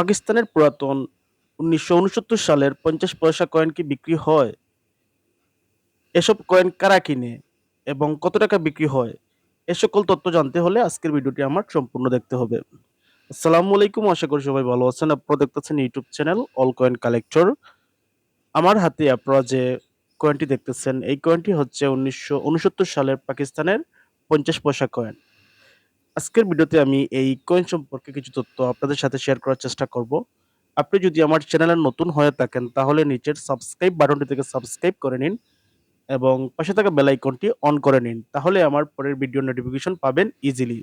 পাকিস্তানের পুরাতন উনিশশো উনসত্তর সালের পঞ্চাশ পয়সা কয়েন কি বিক্রি হয়? এসব কয়েন কারা কিনে এবং কত টাকা বিক্রি হয়? এ সকল তথ্য জানতে হলে আজকের ভিডিওটি আমার সম্পূর্ণ দেখতে হবে। আসসালামু আলাইকুম, আশা করি সবাই ভালো আছেন। আপনারা দেখতেছেন YouTube channel all coin collector আমার হাতে আপনারা যে কয়েনটি দেখতেছেন, এই কয়েনটি হচ্ছে উনিশশো উনসত্তর সালের পাকিস্তানের পঞ্চাশ পয়সা কয়েন আজকের ভিডিওতে আমি এই কয়েন সম্পর্কে কিছু তথ্য আপনাদের সাথে শেয়ার করার চেষ্টা করব। আপনি যদি আমার চ্যানেলে নতুন হয়ে থাকেন, তাহলে নিচের সাবস্ক্রাইব বাটনটি থেকে সাবস্ক্রাইব করে নিন এবং পাশে থাকা বেল আইকনটি অন করে নিন। তাহলে আমার পরের ভিডিও নোটিফিকেশন পাবেন ইজিলি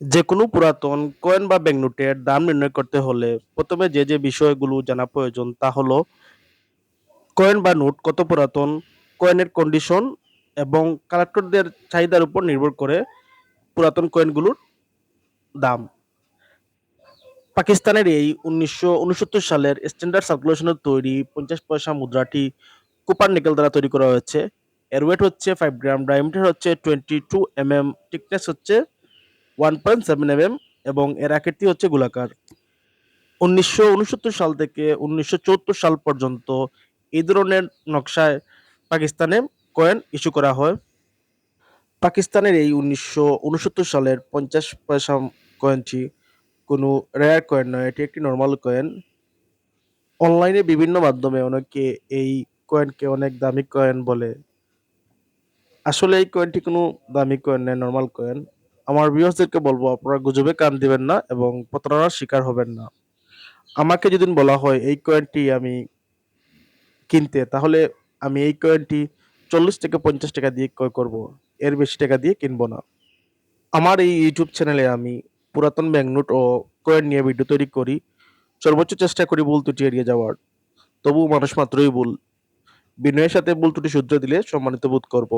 যে কোনো পুরাতন কয়েন বা ব্যাংক নোটের দাম নির্ণয় করতে হলে প্রথমে যে যে বিষয়গুলো জানা প্রয়োজন তা হলো কয়েন বা নোট কত পুরাতন কয়েনের কন্ডিশন এবং কালেক্টরদের চাহিদার উপর নির্ভর করে পুরাতন কয়েনগুলোর দাম। পাকিস্তানের এই উনিশশো উনসত্তর সালের স্ট্যান্ডার্ড সার্কুলেশনের তৈরি পঞ্চাশ পয়সা মুদ্রাটি কুপার নিকেল দ্বারা তৈরি করা হয়েছে। এর ওয়েট হচ্ছে ফাইভ গ্রাম ডায়ামিটার হচ্ছে twenty two M M thickness হচ্ছে one point seven M M এবং এর আকৃতি হচ্ছে গোলাকার। উনিশশো উনসত্তর সাল থেকে উনিশশো চুয়াত্তর সাল পর্যন্ত এই ধরনের নকশায় পাকিস্তানে কয়েন ইস্যু করা হয়। পাকিস্তানের এই উনিশশো উনসত্তর সালের পঞ্চাশ পয়সা কয়েনটি কোনো রেয়ার কয়েন নয়, এটি একটি নর্মাল কয়েন অনলাইনে বিভিন্ন মাধ্যমে অনেকে এই কয়েনকে অনেক দামি কয়েন বলে। আসলে এই কয়েনটি কোনো দামি কয়েন নয় নর্মাল কয়েন আমার ভিউয়ার্সদেরকে বলব, আপনারা গুজবে কান দিবেন না এবং প্রতারণার শিকার হবেন না। আমাকে যদি বলা হয় এই কয়েনটি আমি কিনতে, তাহলে আমি এই কয়েনটি চল্লিশ থেকে পঞ্চাশ টাকা দিয়ে ক্রয় করব। এর বেশি টাকা দিয়ে কিনবো না। আমার এই ইউটিউব চ্যানেলে আমি পুরাতন নোট ও কয়েন নিয়ে ভিডিও তৈরি করি। সর্বোচ্চ চেষ্টা করি ভুল ত্রুটি এড়িয়ে যাওয়ার। তবু মানুষ মাত্রই ভুল। বিনয়ের সাথে ভুল ত্রুটি শুধরে দিলে সম্মানিত বোধ করব।